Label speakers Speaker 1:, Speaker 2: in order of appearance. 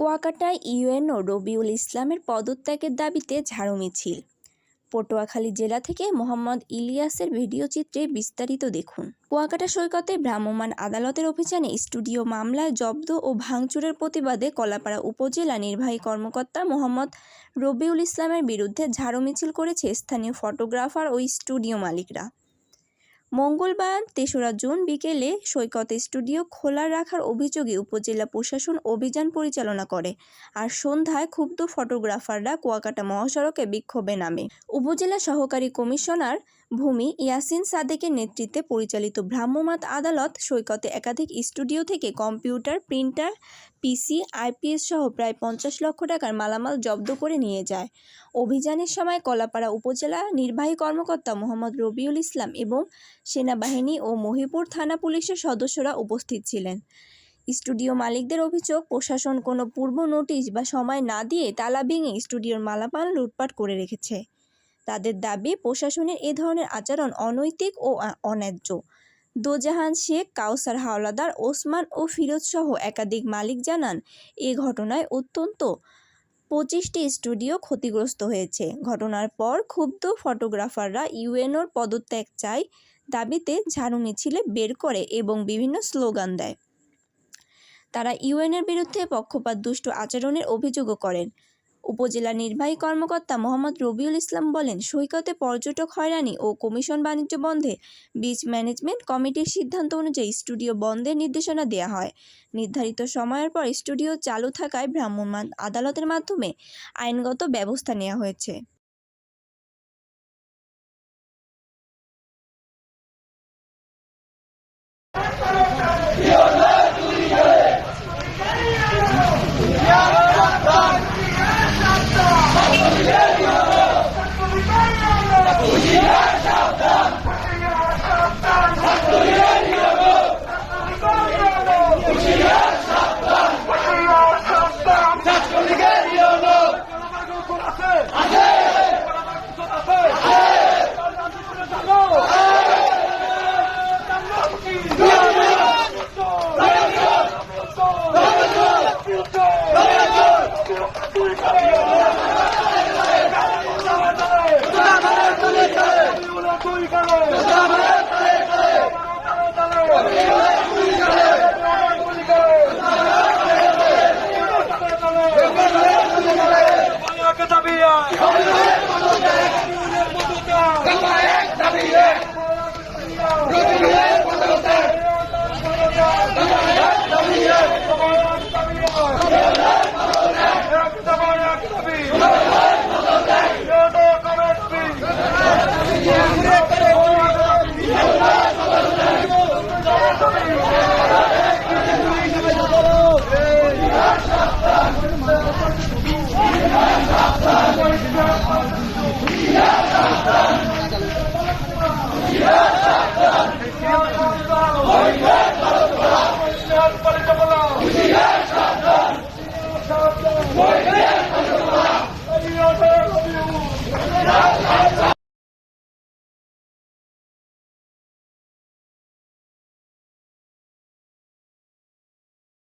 Speaker 1: কুয়াকাটায় UNO Rabiul ইসলামের পদত্যাগের দাবিতে ঝাড়ু মিছিল। পটুয়াখালী জেলা থেকে মোহাম্মদ ইলিয়াসের ভিডিও চিত্রে বিস্তারিত দেখুন। কুয়াকাটা সৈকতে ভ্রাম্যমাণ আদালতের অভিযানে স্টুডিও মামলায় জব্দ ও ভাঙচুরের প্রতিবাদে কলাপাড়া উপজেলা নির্বাহী কর্মকর্তা মোহাম্মদ রবিউল ইসলামের বিরুদ্ধে ঝাড়ু মিছিল করেছে স্থানীয় ফটোগ্রাফার ও স্টুডিও মালিকরা। মঙ্গলবার তেসরা জুন বিকেলে সৈকত স্টুডিও খোলা রাখার অভিযোগে উপজেলা প্রশাসন অভিযান পরিচালনা করে আর সন্ধ্যায় ক্ষুব্ধ ফটোগ্রাফাররা কুয়াকাটা মহাসড়কে বিক্ষোভে নামে। উপজেলা সহকারী কমিশনার ভূমি ইয়াসিন সাদেকের নেতৃত্বে পরিচালিত ভ্রাম্যমাত আদালত সৈকতে একাধিক স্টুডিও থেকে কম্পিউটার, প্রিন্টার, পিসি, আইপিএস সহ প্রায় পঞ্চাশ লক্ষ টাকার মালামাল জব্দ করে নিয়ে যায়। অভিযানের সময় কলাপাড়া উপজেলা নির্বাহী কর্মকর্তা মোহাম্মদ রবিউল ইসলাম এবং সেনাবাহিনী ও মহিপুর থানা পুলিশের সদস্যরা উপস্থিত ছিলেন। স্টুডিও মালিকদের অভিযোগ, প্রশাসন কোনো পূর্ব নোটিশ বা সময় না দিয়ে তালা ভেঙে স্টুডিওর মালামাল লুটপাট করে রেখেছে। তাদের দাবি, প্রশাসনের এ ধরনের আচরণ অনৈতিক ও অন্যায্য। দোজাহান শেখ, কাউসার হাওলাদার, ওসমান ও ফিরোজ সহ একাধিক মালিক জানান, এ ঘটনায় অত্যন্ত পঁচিশটি স্টুডিও ক্ষতিগ্রস্ত হয়েছে। ঘটনার পর ক্ষুব্ধ ফটোগ্রাফাররা ইউএনওর পদত্যাগ চায়, দাবিতে ঝাড়ু মিছিলে বের করে এবং বিভিন্ন স্লোগান দেয়। তারা ইউএনের বিরুদ্ধে পক্ষপাত দুষ্ট আচরণের অভিযোগও করেন। উপজেলা নির্বাহী কর্মকর্তা মোহাম্মদ রবিউল ইসলাম বলেন, সৈকতে পর্যটক হয়রানি ও কমিশন বাণিজ্য বন্ধে বিচ ম্যানেজমেন্ট কমিটির সিদ্ধান্ত অনুযায়ী স্টুডিও বন্ধের নির্দেশনা দেওয়া হয়। নির্ধারিত সময়ের পর স্টুডিও চালু থাকায় ভ্রাম্যমাণ আদালতের মাধ্যমে আইনগত ব্যবস্থা নেওয়া হয়েছে।
Speaker 2: Let's go! 好